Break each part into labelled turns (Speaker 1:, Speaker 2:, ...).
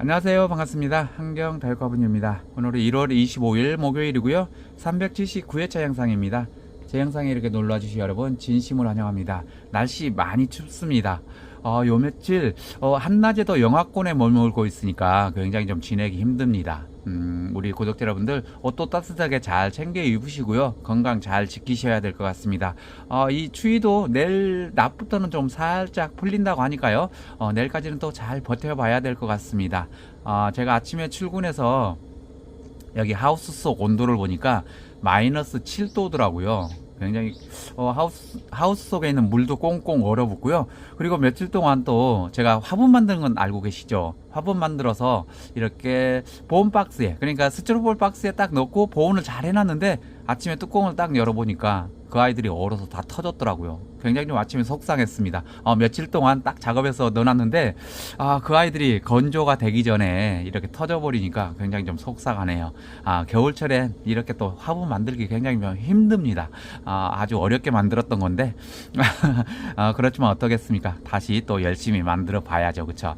Speaker 1: 안녕하세요. 반갑습니다. 한경 달과분입니다. 오늘은 1월 25일 목요일이고요. 379회차 영상입니다. 제 영상에 이렇게 놀러주신 여러분 진심으로 환영합니다. 날씨 많이 춥습니다. 어, 요 며칠 어, 한낮에도 영하권에 머물고 있으니까 굉장히 좀 지내기 힘듭니다. 음, 우리 구독자 여러분들 옷도 따뜻하게 잘 챙겨 입으시고요. 건강 잘 지키셔야 될 것 같습니다. 어, 이 추위도 내일 낮부터는 좀 살짝 풀린다고 하니까요. 어, 내일까지는 또 잘 버텨봐야 될 것 같습니다. 어, 제가 아침에 출근해서 여기 하우스 속 온도를 보니까 마이너스 7도더라고요. 굉장히 어, 하우스 하우스 속에 있는 물도 꽁꽁 얼어붙고요. 그리고 며칠 동안 또 제가 화분 만드는 건 알고 계시죠? 화분 만들어서 이렇게 보온 박스에 그러니까 스티로폼 박스에 딱 넣고 보온을 잘 해놨는데 아침에 뚜껑을 딱 열어보니까 그 아이들이 얼어서 다 터졌더라고요. 굉장히 좀 아침에 속상했습니다. 어, 며칠 동안 딱 작업해서 넣어놨는데 아, 그 아이들이 건조가 되기 전에 이렇게 터져버리니까 굉장히 좀 속상하네요. 아, 겨울철엔 이렇게 또 화분 만들기 굉장히 좀 힘듭니다. 아, 아주 어렵게 만들었던 건데 아, 그렇지만 어떻겠습니까? 다시 또 열심히 만들어 봐야죠. 그쵸?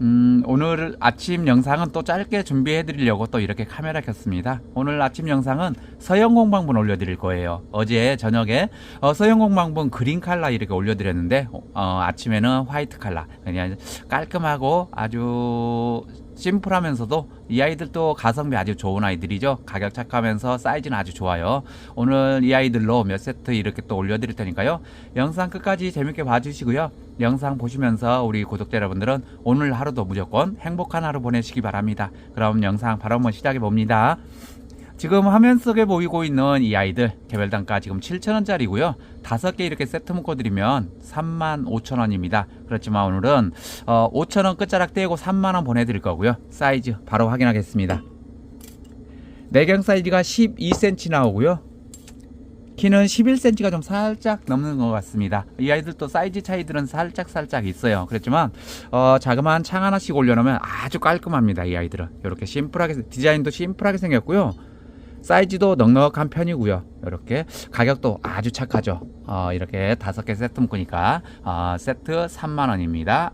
Speaker 1: 음, 오늘 아침 영상은 또 짧게 준비해 드리려고 또 이렇게 카메라 켰습니다. 오늘 아침 영상은 서영공방분 올려 드릴 거예요. 어제 저녁에 어, 서영공방분 그린 칼라 이렇게 올려 드렸는데 어, 아침에는 화이트 칼라 그냥 깔끔하고 아주 심플하면서도 이 아이들도 가성비 아주 좋은 아이들이죠. 가격 착하면서 사이즈는 아주 좋아요. 오늘 이 아이들로 몇 세트 이렇게 또 올려드릴 테니까요. 영상 끝까지 재밌게 봐주시고요. 영상 보시면서 우리 구독자 여러분들은 오늘 하루도 무조건 행복한 하루 보내시기 바랍니다. 그럼 영상 바로 한번 시작해 봅니다. 지금 화면 속에 보이고 있는 이 아이들 개별 단가 지금 7,000원짜리고요. 다섯 개 이렇게 세트 묶어드리면 35,000원입니다. 그렇지만 오늘은 어, 5,000원 끝자락 떼고 3만원 보내드릴 거고요. 사이즈 바로 확인하겠습니다. 내경 사이즈가 12cm 나오고요. 키는 11cm가 좀 살짝 넘는 것 같습니다. 이 아이들도 사이즈 차이들은 살짝 살짝 있어요. 그렇지만 어, 자그마한 창 하나씩 올려놓으면 아주 깔끔합니다. 이 아이들은 이렇게 심플하게 디자인도 심플하게 생겼고요. 사이즈도 넉넉한 편이고요. 이렇게 가격도 아주 착하죠. 어, 이렇게 다섯 개 세트 묶으니까 어, 세트 3만 원입니다.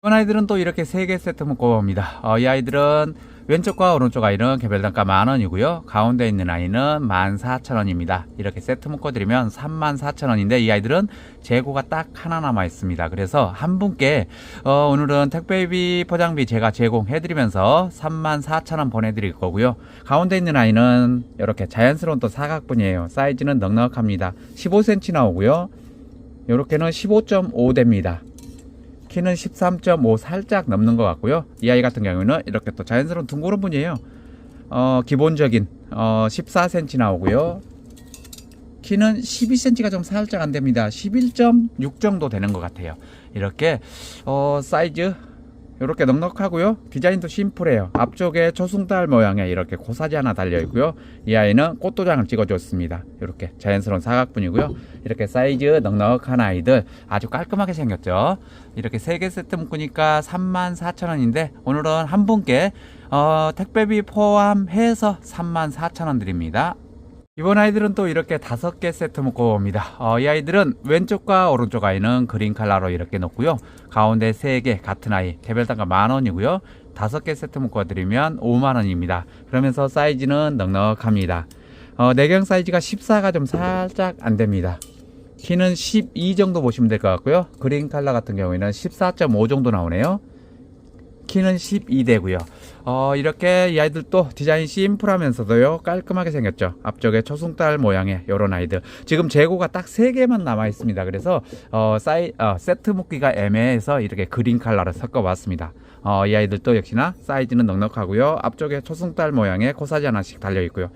Speaker 1: 이번 아이들은 또 이렇게 세 개 세트 묶어봅니다. 어, 이 아이들은 왼쪽과 오른쪽 아이는 개별 단가 만 원이고요. 가운데 있는 아이는 만 사천 원입니다. 이렇게 세트 묶어드리면 3만 사천 원인데 이 아이들은 재고가 딱 하나 남아 있습니다. 그래서 한 분께 어, 오늘은 택배비 포장비 제가 제공해드리면서 3만 사천 원 보내드릴 거고요. 가운데 있는 아이는 이렇게 자연스러운 또 사각분이에요. 사이즈는 넉넉합니다. 15cm 나오고요. 이렇게는 15.5 됩니다. 키는 13.5 살짝 넘는 것 같고요. 이 아이 같은 경우는 이렇게 또 자연스러운 둥그런 분이에요. 어, 기본적인 어, 14cm 나오고요. 키는 12cm가 좀 살짝 안 됩니다. 11.6 정도 되는 것 같아요. 이렇게 어, 사이즈 이렇게 넉넉하고요. 디자인도 심플해요. 앞쪽에 초승달 모양의 이렇게 고사지 하나 달려 있고요. 이 아이는 꽃도장을 찍어줬습니다. 이렇게 자연스러운 사각분이고요. 이렇게 사이즈 넉넉한 아이들 아주 깔끔하게 생겼죠. 이렇게 세 개 세트 묶으니까 34,000원인데 오늘은 한 분께 어, 택배비 포함해서 34,000원 드립니다. 이번 아이들은 또 이렇게 다섯 개 세트 묶어 봅니다. 어, 이 아이들은 왼쪽과 오른쪽 아이는 그린 컬러로 이렇게 놓고요. 가운데 세 개 같은 아이 개별 단가 만 원이고요. 다섯 개 세트 묶어 드리면 5만 원입니다. 그러면서 사이즈는 넉넉합니다. 어, 내경 사이즈가 14가 좀 살짝 안 됩니다. 키는 12 정도 보시면 될 것 같고요. 그린 컬러 같은 경우에는 14.5 정도 나오네요. 키는 12대고요. 어, 이렇게 이 아이들도 디자인 심플하면서도요 깔끔하게 생겼죠. 앞쪽에 초승달 모양의 이런 아이들. 지금 재고가 딱 3개만 남아 있습니다. 그래서 어, 사이 어, 세트 묶기가 애매해서 이렇게 그린 컬러를 섞어봤습니다. 어, 이 아이들도 역시나 사이즈는 넉넉하고요. 앞쪽에 초승달 모양의 코사지 하나씩 달려 있고요.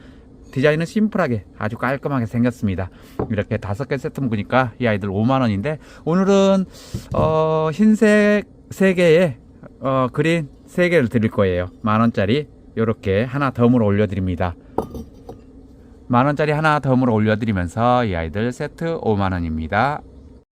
Speaker 1: 디자인은 심플하게 아주 깔끔하게 생겼습니다. 이렇게 다섯 개 세트 묶으니까 이 아이들 5만 원인데 오늘은 어, 흰색 3개에 어, 그린 3개를 드릴 거예요. 만원짜리 요렇게 하나 덤으로 올려드립니다. 만원짜리 하나 덤으로 올려드리면서 이 아이들 세트 5만원입니다.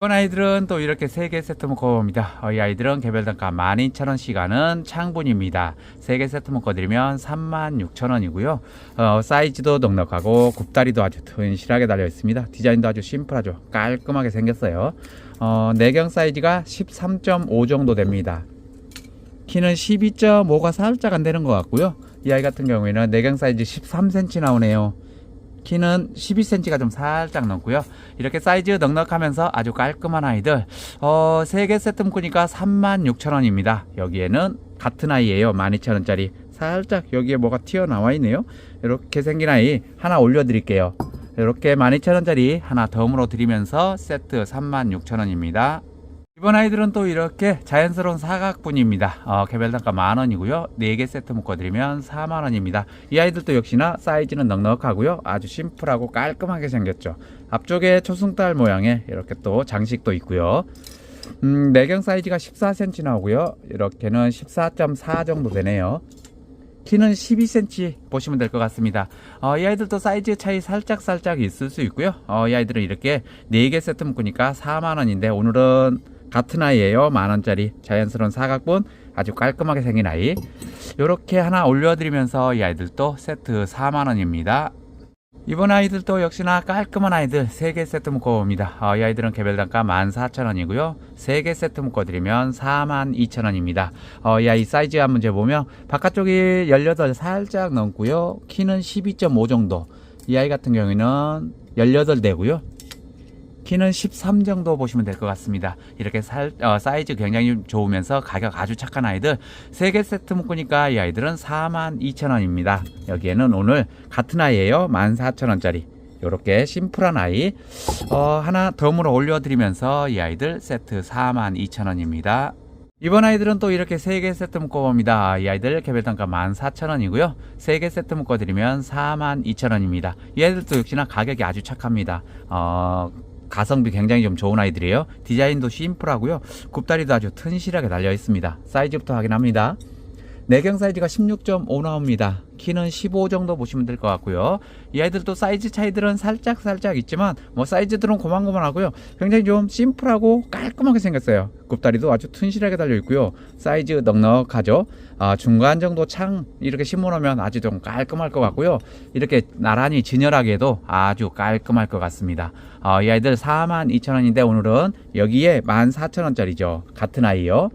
Speaker 1: 이번 아이들은 또 이렇게 3개 세트 묶어봅니다. 어, 이 아이들은 개별 단가 12,000원 시간은 창분입니다. 3개 세트 묶어드리면 36,000원이고요. 어, 사이즈도 넉넉하고 굽다리도 아주 튼실하게 달려 있습니다. 디자인도 아주 심플하죠. 깔끔하게 생겼어요. 어, 내경 사이즈가 13.5 정도 됩니다. 키는 12.5가 살짝 안 되는 것 같고요. 이 아이 같은 경우에는 내경 사이즈 13cm 나오네요. 키는 12cm가 좀 살짝 넘고요. 이렇게 사이즈 넉넉하면서 아주 깔끔한 아이들. 어, 3개 세트 묶으니까 36,000원입니다. 여기에는 같은 아이예요. 12,000원짜리. 살짝 여기에 뭐가 튀어나와 있네요. 이렇게 생긴 아이 하나 올려드릴게요. 이렇게 12,000원짜리 하나 덤으로 드리면서 세트 36,000원입니다. 이번 아이들은 또 이렇게 자연스러운 사각분입니다. 어, 개별 단가 만 원이고요. 4개 세트 묶어드리면 4만 원입니다. 이 아이들도 역시나 사이즈는 넉넉하고요. 아주 심플하고 깔끔하게 생겼죠. 앞쪽에 초승달 모양의 이렇게 또 장식도 있고요. 음, 내경 사이즈가 14cm 나오고요. 이렇게는 14.4 정도 되네요. 키는 12cm 보시면 될 것 같습니다. 어, 이 아이들도 사이즈 차이 살짝 살짝 있을 수 있고요. 어, 이 아이들은 이렇게 4개 세트 묶으니까 4만 원인데 오늘은 같은 아이예요. 만 원짜리 자연스러운 사각분 아주 깔끔하게 생긴 아이. 이렇게 하나 올려드리면서 이 아이들도 세트 4만 원입니다. 이번 아이들도 역시나 깔끔한 아이들 3개 세트 묶어봅니다. 어, 이 아이들은 개별 단가 14,000원이고요. 3개 세트 묶어드리면 42,000원입니다. 어, 이 아이 사이즈 한번 재보면 바깥쪽이 18 살짝 넘고요. 키는 12.5 정도. 이 아이 같은 경우에는 18 되고요. 키는 13 정도 보시면 될 것 같습니다. 이렇게 살, 어, 사이즈 굉장히 좋으면서 가격 아주 착한 아이들 3개 세트 묶으니까 이 아이들은 42,000원입니다. 여기에는 오늘 같은 아이예요. 14,000원짜리. 이렇게 심플한 아이 어, 하나 덤으로 올려드리면서 이 아이들 세트 42,000원입니다. 이번 아이들은 또 이렇게 3개 세트 묶어봅니다. 이 아이들 개별 단가 14,000원이고요. 3개 세트 묶어드리면 42,000원입니다. 이 아이들도 역시나 가격이 아주 착합니다. 어, 가성비 굉장히 좀 좋은 아이들이에요. 디자인도 심플하고요. 굽다리도 아주 튼실하게 달려 있습니다. 사이즈부터 확인합니다. 내경 사이즈가 16.5 나옵니다. 키는 15 정도 보시면 될 것 같고요. 이 아이들도 사이즈 차이들은 살짝 살짝 있지만 뭐 사이즈들은 고만고만하고요. 굉장히 좀 심플하고 깔끔하게 생겼어요. 굽다리도 아주 튼실하게 달려 있고요. 사이즈 넉넉하죠. 아, 중간 정도 창 이렇게 심어놓으면 아주 좀 깔끔할 것 같고요. 이렇게 나란히 진열하게도 아주 깔끔할 것 같습니다. 아, 이 아이들 42,000원인데 오늘은 여기에 14,000원짜리죠. 같은 아이요.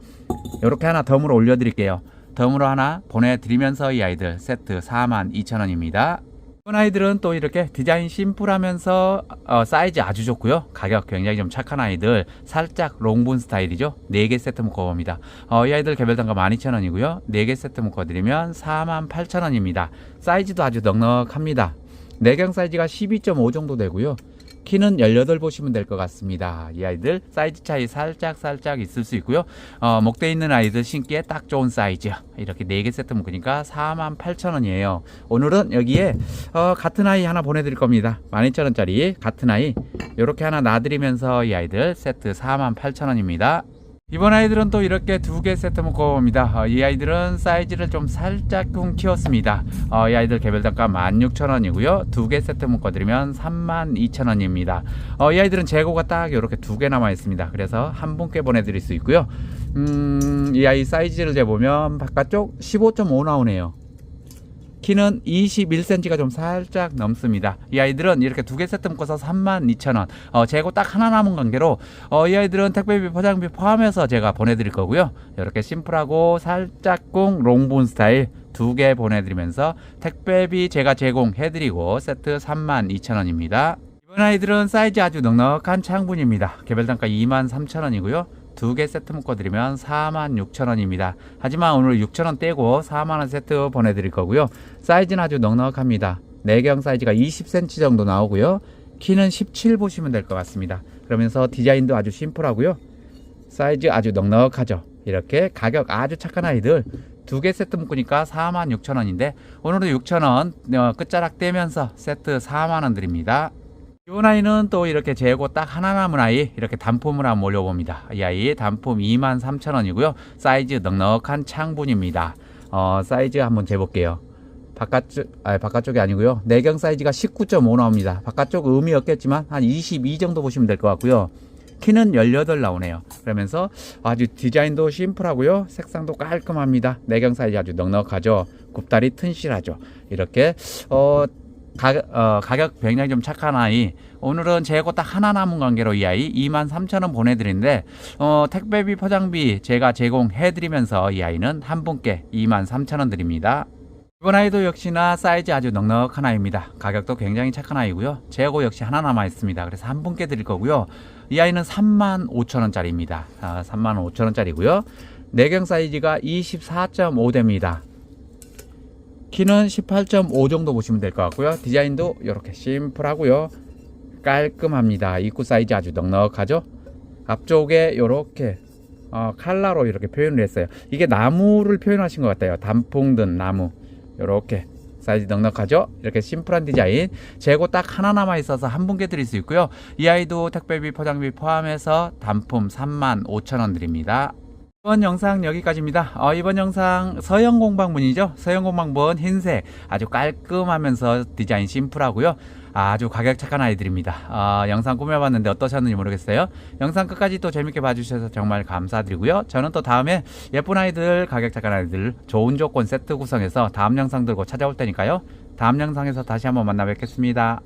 Speaker 1: 이렇게 하나 덤으로 올려드릴게요. 덤으로 하나 보내드리면서 이 아이들 세트 42,000원입니다. 이번 아이들은 또 이렇게 디자인 심플하면서 어, 사이즈 아주 좋고요. 가격 굉장히 좀 착한 아이들 살짝 롱분 스타일이죠. 4개 세트 묶어봅니다. 어, 이 아이들 개별 단가 12,000원이고요. 4개 세트 묶어드리면 48,000원입니다. 사이즈도 아주 넉넉합니다. 내경 사이즈가 12.5 정도 되고요. 키는 18 보시면 될 것 같습니다. 이 아이들 사이즈 차이 살짝 살짝 있을 수 있고요. 어, 목대 있는 아이들 신기에 딱 좋은 사이즈. 이렇게 4개 세트 묶으니까 48,000원이에요. 오늘은 여기에 어, 같은 아이 하나 보내드릴 겁니다. 12,000원짜리 같은 아이 이렇게 하나 놔드리면서 이 아이들 세트 48,000원입니다. 이번 아이들은 또 이렇게 두 개 세트 묶어봅니다. 어, 이 아이들은 사이즈를 좀 살짝 쿵 키웠습니다. 어, 이 아이들 개별 단가 16,000원이고요. 두 개 세트 묶어드리면 32,000원입니다. 어, 이 아이들은 재고가 딱 이렇게 두 개 남아 있습니다. 그래서 한 분께 보내드릴 수 있고요. 음, 이 아이 사이즈를 재보면 바깥쪽 15.5 나오네요. 키는 21cm가 좀 살짝 넘습니다. 이 아이들은 이렇게 두 개 세트 묶어서 32,000원. 어, 재고 딱 하나 남은 관계로 어, 이 아이들은 택배비 포장비 포함해서 제가 보내드릴 거고요. 이렇게 심플하고 살짝 꿍 롱본 스타일 두 개 보내드리면서 택배비 제가 제공해드리고 세트 32,000원입니다. 이번 아이들은 사이즈 아주 넉넉한 창분입니다. 개별 단가 23,000원이고요. 두 개 세트 묶어드리면 46,000원입니다. 하지만 오늘 6,000원 떼고 4만원 세트 보내드릴 거고요. 사이즈는 아주 넉넉합니다. 내경 사이즈가 20cm 정도 나오고요. 키는 17 보시면 될 것 같습니다. 그러면서 디자인도 아주 심플하고요. 사이즈 아주 넉넉하죠. 이렇게 가격 아주 착한 아이들 두 개 세트 묶으니까 46,000원인데 오늘은 6,000원 어, 끝자락 떼면서 세트 4만원 드립니다. 이 아이는 또 이렇게 재고 딱 하나 남은 아이 이렇게 단품을 한번 올려봅니다. 이 아이 단품 23,000원이고요. 사이즈 넉넉한 창분입니다. 어, 사이즈 한번 재볼게요. 바깥쪽, 아 바깥쪽이 아니고요. 내경 사이즈가 19.5 나옵니다. 바깥쪽 의미 없겠지만 한 22 정도 보시면 될 것 같고요. 키는 18 나오네요. 그러면서 아주 디자인도 심플하고요. 색상도 깔끔합니다. 내경 사이즈 아주 넉넉하죠. 굽다리 튼실하죠. 이렇게 어 가격, 어, 가격 굉장히 좀 착한 아이. 오늘은 재고 딱 하나 남은 관계로 이 아이 23,000원 보내드리는데, 어, 택배비 포장비 제가 제공해드리면서 이 아이는 한 분께 23,000원 드립니다. 이번 아이도 역시나 사이즈 아주 넉넉한 아이입니다. 가격도 굉장히 착한 아이고요. 재고 역시 하나 남아 있습니다. 그래서 한 분께 드릴 거고요. 이 아이는 35,000원짜리입니다. 아, 35,000원짜리고요. 내경 사이즈가 24.5대입니다. 키는 18.5 정도 보시면 될 것 같고요. 디자인도 이렇게 심플하고요. 깔끔합니다. 입구 사이즈 아주 넉넉하죠. 앞쪽에 이렇게 어, 칼라로 이렇게 표현을 했어요. 이게 나무를 표현하신 것 같아요. 단풍 든 나무 이렇게 사이즈 넉넉하죠. 이렇게 심플한 디자인 재고 딱 하나 남아 있어서 한 분께 드릴 수 있고요. 이 아이도 택배비 포장비 포함해서 단품 3만 5천 원 드립니다. 이번 영상 여기까지입니다. 어, 이번 영상 서형 공방문이죠. 서형 공방문 흰색 아주 깔끔하면서 디자인 심플하고요. 아주 가격 착한 아이들입니다. 어, 영상 꾸며봤는데 어떠셨는지 모르겠어요. 영상 끝까지 또 재밌게 봐주셔서 정말 감사드리고요. 저는 또 다음에 예쁜 아이들, 가격 착한 아이들, 좋은 조건 세트 구성해서 다음 영상 들고 찾아올 테니까요. 다음 영상에서 다시 한번 만나 뵙겠습니다.